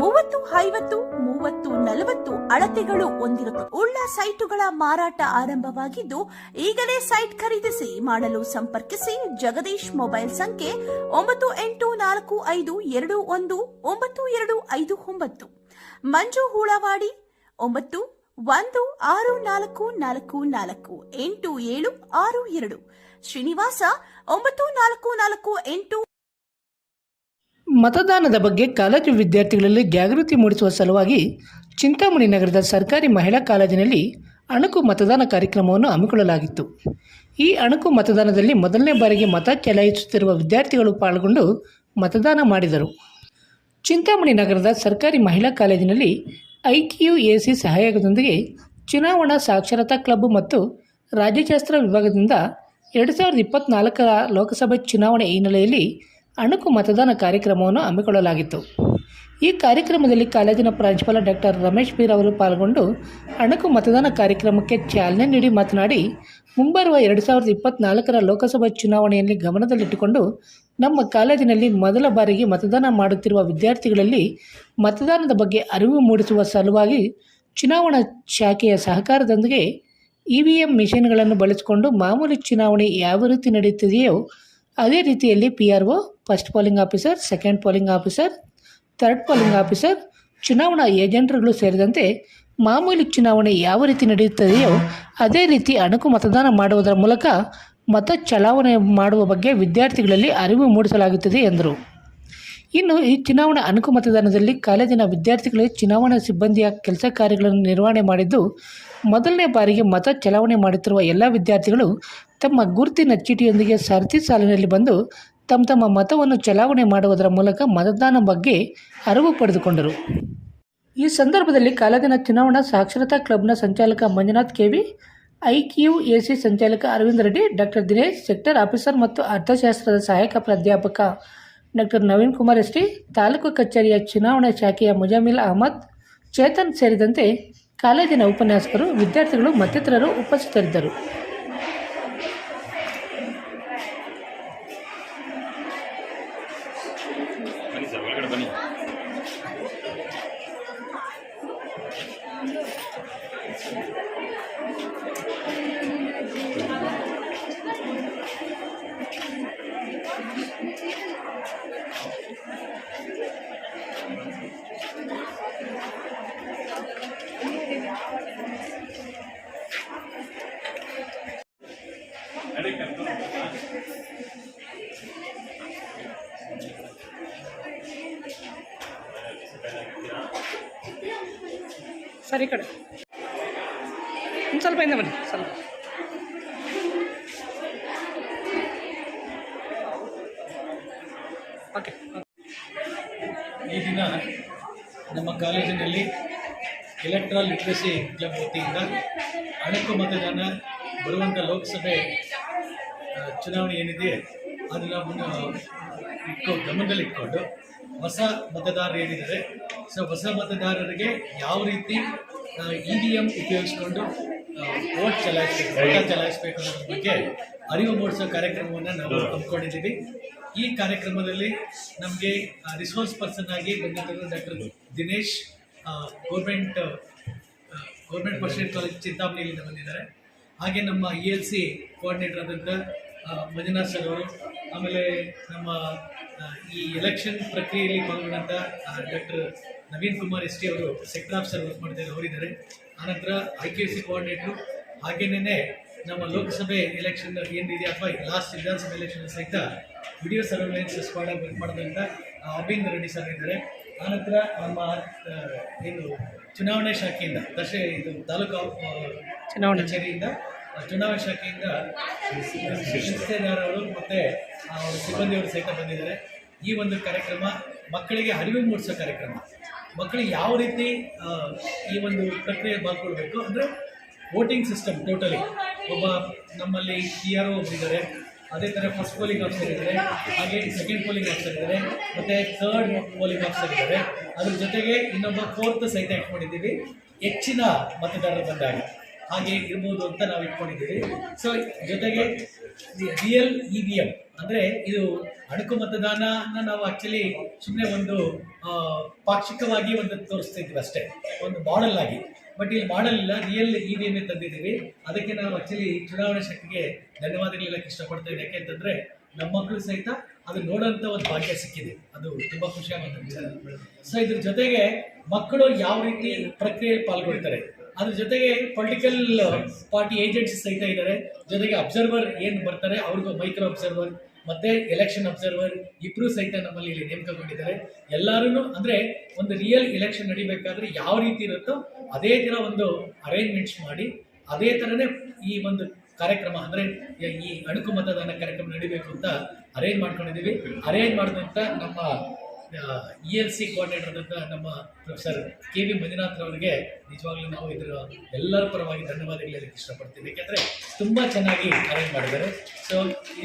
ಮೂವತ್ತು, ಐವತ್ತು, ಮೂವತ್ತು, ನಲವತ್ತು ಅಳತೆಗಳು ಹೊಂದಿರುತ್ತವೆ ಉಳ್ಳ ಸೈಟುಗಳ ಮಾರಾಟ ಆರಂಭವಾಗಿದ್ದು, ಈಗಲೇ ಸೈಟ್ ಖರೀದಿಸಿ ಮಾಡಲು ಸಂಪರ್ಕಿಸಿ ಜಗದೀಶ್ ಮೊಬೈಲ್ ಸಂಖ್ಯೆ ಒಂಬತ್ತು ಎಂಟು ನಾಲ್ಕು ಐದು ಎರಡು ಒಂದು ಒಂಬತ್ತು ಎರಡು ಐದು ಒಂಬತ್ತು. ಮಂಜು ಹೂಳವಾಡಿ, ಒಂಬತ್ತು ಒಂದು ಆರು ನಾಲ್ಕು ನಾಲ್ಕು ನಾಲ್ಕು, ಎಂಟು ಏಳು ಆರು ಎರಡು. ಶ್ರೀನಿವಾಸ, ಒಂಬತ್ತು ನಾಲ್ಕು ನಾಲ್ಕು ಎಂಟು ಮತದಾನದ ಬಗ್ಗೆ ಕಾಲೇಜು ವಿದ್ಯಾರ್ಥಿಗಳಲ್ಲಿ ಜಾಗೃತಿ ಮೂಡಿಸುವ ಸಲುವಾಗಿ ಚಿಂತಾಮಣಿ ನಗರದ ಸರ್ಕಾರಿ ಮಹಿಳಾ ಕಾಲೇಜಿನಲ್ಲಿ ಅಣುಕು ಮತದಾನ ಕಾರ್ಯಕ್ರಮವನ್ನು ಹಮ್ಮಿಕೊಳ್ಳಲಾಗಿತ್ತು. ಈ ಅಣುಕು ಮತದಾನದಲ್ಲಿ ಮೊದಲನೇ ಬಾರಿಗೆ ಮತ ಚಲಾಯಿಸುತ್ತಿರುವ ವಿದ್ಯಾರ್ಥಿಗಳು ಪಾಲ್ಗೊಂಡು ಮತದಾನ ಮಾಡಿದರು. ಚಿಂತಾಮಣಿ ನಗರದ ಸರ್ಕಾರಿ ಮಹಿಳಾ ಕಾಲೇಜಿನಲ್ಲಿ ಐಕ್ಯು ಎಸಿ ಸಹಯೋಗದೊಂದಿಗೆ ಚುನಾವಣಾ ಸಾಕ್ಷರತಾ ಕ್ಲಬ್ ಮತ್ತು ರಾಜ್ಯಶಾಸ್ತ್ರ ವಿಭಾಗದಿಂದ ಎರಡು ಸಾವಿರದ ಇಪ್ಪತ್ತ್ನಾಲ್ಕರ ಲೋಕಸಭೆ ಚುನಾವಣೆ ಹಿನ್ನೆಲೆಯಲ್ಲಿ ಅಣುಕು ಮತದಾನ ಕಾರ್ಯಕ್ರಮವನ್ನು ಹಮ್ಮಿಕೊಳ್ಳಲಾಗಿತ್ತು. ಈ ಕಾರ್ಯಕ್ರಮದಲ್ಲಿ ಕಾಲೇಜಿನ ಪ್ರಾಂಶುಪಾಲ ಡಾಕ್ಟರ್ ರಮೇಶ್ ಬೀರ್ ಅವರು ಪಾಲ್ಗೊಂಡು ಅಣುಕು ಮತದಾನ ಕಾರ್ಯಕ್ರಮಕ್ಕೆ ಚಾಲನೆ ನೀಡಿ ಮಾತನಾಡಿ, ಮುಂಬರುವ ಎರಡು ಸಾವಿರದ ಇಪ್ಪತ್ನಾಲ್ಕರ ಲೋಕಸಭಾ ಚುನಾವಣೆಯಲ್ಲಿ ಗಮನದಲ್ಲಿಟ್ಟುಕೊಂಡು ನಮ್ಮ ಕಾಲೇಜಿನಲ್ಲಿ ಮೊದಲ ಬಾರಿಗೆ ಮತದಾನ ಮಾಡುತ್ತಿರುವ ವಿದ್ಯಾರ್ಥಿಗಳಲ್ಲಿ ಮತದಾನದ ಬಗ್ಗೆ ಅರಿವು ಮೂಡಿಸುವ ಸಲುವಾಗಿ ಚುನಾವಣಾ ಶಾಖೆಯ ಸಹಕಾರದೊಂದಿಗೆ ಇ ವಿ ಎಂ ಮಿಷನ್ಗಳನ್ನು ಬಳಸಿಕೊಂಡು ಮಾಮೂಲಿ ಚುನಾವಣೆ ಯಾವ ರೀತಿ ನಡೆಯುತ್ತಿದೆಯೋ ಅದೇ ರೀತಿಯಲ್ಲಿ P R O first polling officer second polling officer third polling officer ಚುನಾವಣಾ ಏಜೆಂಟ್ರುಗಳು ಸೇರಿದಂತೆ ಮಾಮೂಲಿ ಚುನಾವಣೆ ಯಾವ ರೀತಿ ನಡೆಯುತ್ತದೆಯೋ ಅದೇ ರೀತಿ ಅಣುಕು ಮತದಾನ ಮಾಡುವುದರ ಮೂಲಕ ಮತ ಚಲಾವಣೆ ಮಾಡುವ ಬಗ್ಗೆ ವಿದ್ಯಾರ್ಥಿಗಳಲ್ಲಿ ಅರಿವು ಮೂಡಿಸಲಾಗುತ್ತದೆ ಎಂದರು. ಇನ್ನು ಈ ಚುನಾವಣಾ ಅಣುಕು ಮತದಾನದಲ್ಲಿ ಕಾಲೇಜಿನ ವಿದ್ಯಾರ್ಥಿಗಳಿಗೆ ಚುನಾವಣಾ ಸಿಬ್ಬಂದಿಯ ಕೆಲಸ ಕಾರ್ಯಗಳನ್ನು ನಿರ್ವಹಣೆ ಮಾಡಿದ್ದು, ಮೊದಲನೇ ಬಾರಿಗೆ ಮತ ಚಲಾವಣೆ ಮಾಡುತ್ತಿರುವ ಎಲ್ಲ ವಿದ್ಯಾರ್ಥಿಗಳು ತಮ್ಮ ಗುರುತಿನ ಚೀಟಿಯೊಂದಿಗೆ ಸರತಿ ಸಾಲಿನಲ್ಲಿ ಬಂದು ತಮ್ಮ ತಮ್ಮ ಮತವನ್ನು ಚಲಾವಣೆ ಮಾಡುವುದರ ಮೂಲಕ ಮತದಾನ ಬಗ್ಗೆ ಅರಿವು ಪಡೆದುಕೊಂಡರು. ಈ ಸಂದರ್ಭದಲ್ಲಿ ಕಾಲೇಜಿನ ಚುನಾವಣಾ ಸಾಕ್ಷರತಾ ಕ್ಲಬ್ನ ಸಂಚಾಲಕ ಮಂಜುನಾಥ್ ಕೆವಿ ಸಿ ಸಂಚಾಲಕ Arvind Reddy, doctor Dinesh, sector officer ಮತ್ತು ಅರ್ಥಶಾಸ್ತ್ರದ ಸಹಾಯಕ ಪ್ರಾಧ್ಯಾಪಕ ಡಾಕ್ಟರ್ ನವೀನ್ ಕುಮಾರ್ ಎಸ್ಟಿ, ತಾಲೂಕು ಕಚೇರಿಯ ಚುನಾವಣಾ ಶಾಖೆಯ ಮುಜಾಮಿಲ್ ಅಹಮದ್ ಚೇತನ್ ಸೇರಿದಂತೆ ಕಾಲೇಜಿನ ಉಪನ್ಯಾಸಕರು, ವಿದ್ಯಾರ್ಥಿಗಳು ಮತ್ತಿತರರು ಉಪಸ್ಥಿತರಿದ್ದರು. ಬನ್ನಿ ಸರ್ ಒಳಗಡೆ ಬನ್ನಿ. ಈ ಕಡೆ. ಒಂದು ಸ್ವಲ್ಪ ಹಿಂದೆ ಬನ್ನಿ, ಸ್ವಲ್ಪ. ಓಕೆ ಈ ದಿನ ನಮ್ಮ ಕಾಲೇಜಿನಲ್ಲಿ ಎಲೆಕ್ಟ್ರಾಲ್ ಲಿಟ್ರಸಿ ಕ್ಲಬ್ ವತಿಯಿಂದ ಅಣಕು ಮತದಾನ ಬರುವಂಥ ಲೋಕಸಭೆ ಚುನಾವಣೆ ಏನಿದೆ, ಅದನ್ನು ಇಟ್ಕೊಂಡು ಹೊಸ ಮತದಾರರು ಏನಿದ್ದಾರೆ, ಸೊ ಹೊಸ ಮತದಾರರಿಗೆ ಯಾವ ರೀತಿ ಇ ವಿ ಎಂ ಉಪಯೋಗಿಸ್ಕೊಂಡು ಓಟ್ ಚಲಾಯಿಸಬೇಕು ಮತ ಚಲಾಯಿಸಬೇಕು ಅನ್ನೋದ್ರ ಬಗ್ಗೆ ಅರಿವು ಮೂಡಿಸೋ ಕಾರ್ಯಕ್ರಮವನ್ನು ನಾವು ಹಮ್ಮಿಕೊಂಡಿದ್ದೀವಿ. ಈ ಕಾರ್ಯಕ್ರಮದಲ್ಲಿ ನಮಗೆ ರಿಸೋರ್ಸ್ ಪರ್ಸನ್ ಆಗಿ ಬಂದಿದ್ದರು doctor Dinesh government government percent college ಚಿಂತಾಮಣಿಯಿಂದ ಬಂದಿದ್ದಾರೆ. ಹಾಗೆ ನಮ್ಮ ಇ ಎಲ್ ಸಿ ಕೋಆರ್ಡಿನೇಟರ್ ಆದಂಥ ಮಂಜುನಾಥ್ ಸರ್ ಅವರು ಆಮೇಲೆ ನಮ್ಮ ಈ ಎಲೆಕ್ಷನ್ ಪ್ರಕ್ರಿಯೆಯಲ್ಲಿ ಪಾಲ್ಗೊಂಡಂಥ doctor Naveen Kumar S T ಅವರು ಸೆಕ್ಟರ್ ಆಫೀಸರ್ ವರ್ಕ್ ಮಾಡ್ತಾರೆ ಅವರಿದ್ದಾರೆ. ಆನಂತರ ಐ ಕೆ ಸಿ ಕೋಆರ್ಡಿನೇಟ್ರು ಹಾಗೇನೇ ನಮ್ಮ ಲೋಕಸಭೆ ಎಲೆಕ್ಷನ್ ಏನಿದೆ ಅಥವಾ ಲಾಸ್ಟ್ ವಿಧಾನಸಭೆ ಎಲೆಕ್ಷನ್ ಸಹಿತ ವಿಡಿಯೋ ಸರ್ವೆಲೆನ್ಸ್ ಸ್ಕ್ವಾಡ್ ಆಗಿ ವರ್ಕ್ ಮಾಡಿದಂಥ ಅರವಿಂದ್ ರೆಡ್ಡಿ ಸರ್ ಇದ್ದಾರೆ. ಆನಂತರ ನಮ್ಮ ಏನು ಚುನಾವಣೆ ಶಾಖೆಯಿಂದ ದಶ ಇದು ತಾಲೂಕು ಚುನಾವಣೆ. ಕಚೇರಿಯಿಂದ ಚುನಾವಣಾ ಶಾಖೆಯಿಂದ ಶಿಸ್ತೇದಾರರು ಮತ್ತು ಸಿಬ್ಬಂದಿಯವರು ಸಹಿತ ಬಂದಿದ್ದಾರೆ. ಈ ಒಂದು ಕಾರ್ಯಕ್ರಮ ಮಕ್ಕಳಿಗೆ ಅರಿವು ಮೂಡಿಸೋ ಕಾರ್ಯಕ್ರಮ. ಮಕ್ಕಳಿಗೆ ಯಾವ ರೀತಿ ಈ ಒಂದು ಪ್ರಕ್ರಿಯೆ ಪಾಲ್ಗೊಳ್ಬೇಕು ಅಂದರೆ ವೋಟಿಂಗ್ ಸಿಸ್ಟಮ್ ಟೋಟಲಿ. ಒಬ್ಬ ನಮ್ಮಲ್ಲಿ ಟಿ ಆರ್ ಒಬ್ಬರಿದ್ದಾರೆ ಅದೇ ಥರ ಫಸ್ಟ್ ಪೋಲಿಂಗ್ ಆಫೀಸರ್ ಇದ್ದಾರೆ. ಹಾಗೆ ಸೆಕೆಂಡ್ ಪೋಲಿಂಗ್ ಆಫೀಸರ್ ಇದ್ದಾರೆ. ಮತ್ತು ಥರ್ಡ್ ಪೋಲಿಂಗ್ ಆಫೀಸರ್ ಇದ್ದಾರೆ. ಅದ್ರ ಜೊತೆಗೆ ಇನ್ನೊಬ್ಬ ಫೋರ್ತ್ ಸಹಿತ ಇಟ್ಕೊಂಡಿದ್ದೀವಿ ಹೆಚ್ಚಿನ ಮತದಾರರು ಬಂದಾಗ. ಹಾಗೆ ಇರ್ಬೋದು ಅಂತ ನಾವು ಇಟ್ಕೊಂಡಿದ್ದೀವಿ. ಸೊ ಜೊತೆಗೆ ರಿಯಲ್ ಇ ವಿ ಎಂ ಅಂದರೆ ಇದು ಅಣುಕು ಮತದಾನನ ನಾವು ಆ್ಯಕ್ಚುಲಿ ಸುಮ್ಮನೆ ಒಂದು ಪಾಕ್ಷಿಕವಾಗಿ ಒಂದು ತೋರಿಸ್ತಾ ಇದ್ವಿ ಅಷ್ಟೇ. ಒಂದು ಮಾಡಲ್ ಆಗಿ. ಬಟ್ ಇಲ್ಲಿ ಮಾಡಲ್ ಇಲ್ಲ ರಿಯಲ್ ಇ ವಿ ಎಂ ತಂದಿದ್ದೀವಿ. ಅದಕ್ಕೆ ನಾವು ಆ್ಯಕ್ಚುಲಿ ಚುನಾವಣಾ ಶಕ್ತಿಗೆ ಧನ್ಯವಾದಗಳು ಹೇಳಕ್ಕೆ ಇಷ್ಟಪಡ್ತೇವೆ ಯಾಕೆ ಯಾಕೆಂತಂದರೆ ನಮ್ಮ ಮಕ್ಕಳು ಸಹಿತ ಅದು ನೋಡೋಂಥ ಒಂದು ಭಾಗ್ಯ ಸಿಕ್ಕಿದೆ. ಅದು ತುಂಬ ಖುಷಿಯಾಗುವಂಥ ಸೊ ಇದ್ರ ಜೊತೆಗೆ ಮಕ್ಕಳು ಯಾವ ರೀತಿ ಪ್ರಕ್ರಿಯೆಯಲ್ಲಿ ಪಾಲ್ಗೊಳ್ತಾರೆ? ಅದ್ರ ಜೊತೆಗೆ ಪೊಲಿಟಿಕಲ್ ಪಾರ್ಟಿ ಏಜೆಂಟ್ಸ್ ಸಹಿತ ಇದ್ದಾರೆ. ಜೊತೆಗೆ ಅಬ್ಸರ್ವರ್ ಏನು ಬರ್ತಾರೆ, ಅವ್ರಿಗೂ ಮೈಕ್ರೋ ಅಬ್ಸರ್ವರ್ ಮತ್ತೆ ಎಲೆಕ್ಷನ್ ಅಬ್ಸರ್ವರ್ ಇಬ್ಬರು ಸಹಿತ ನಮ್ಮಲ್ಲಿ ಇಲ್ಲಿ ನೇಮಕಗೊಂಡಿದ್ದಾರೆ. ಎಲ್ಲರೂ ಅಂದರೆ ಒಂದು ರಿಯಲ್ ಎಲೆಕ್ಷನ್ ನಡಿಬೇಕಾದ್ರೆ ಯಾವ ರೀತಿ ಇರುತ್ತೋ ಅದೇ ಥರ ಒಂದು ಅರೇಂಜ್ಮೆಂಟ್ಸ್ ಮಾಡಿ, ಅದೇ ಥರನೇ ಈ ಒಂದು ಕಾರ್ಯಕ್ರಮ ಅಂದರೆ ಈ ಅಣುಕು ಮತದಾನ ಕಾರ್ಯಕ್ರಮ ನಡಿಬೇಕು ಅಂತ ಅರೇಂಜ್ ಮಾಡ್ಕೊಂಡಿದ್ದೀವಿ. ಅರೇಂಜ್ ಮಾಡಿದಂಥ ನಮ್ಮ ಇ ಎಲ್ ಸಿ ಕೋಆರ್ಡಿನೇಟರ್ ಆದಂಥ ನಮ್ಮ ಪ್ರೊಫೆಸರ್ ಕೆ ವಿ ಮಂಜುನಾಥ್ ಅವರಿಗೆ ನಿಜವಾಗ್ಲೂ ನಾವು ಇದರ ಎಲ್ಲರ ಪರವಾಗಿ ಧನ್ಯವಾದಗಳು ಹೇಳಕ್ಕೆ ಇಷ್ಟಪಡ್ತೀನಿ. ಯಾಕೆಂದರೆ ತುಂಬ ಚೆನ್ನಾಗಿ ಅರೇಂಜ್ ಮಾಡಿದ್ದಾರೆ. ಸೊ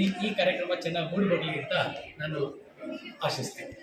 ಈ ಈ ಕಾರ್ಯಕ್ರಮ ಚೆನ್ನಾಗಿ ಮೂಡಿ ಅಂತ ನಾನು ಆಶಿಸ್ತೀನಿ.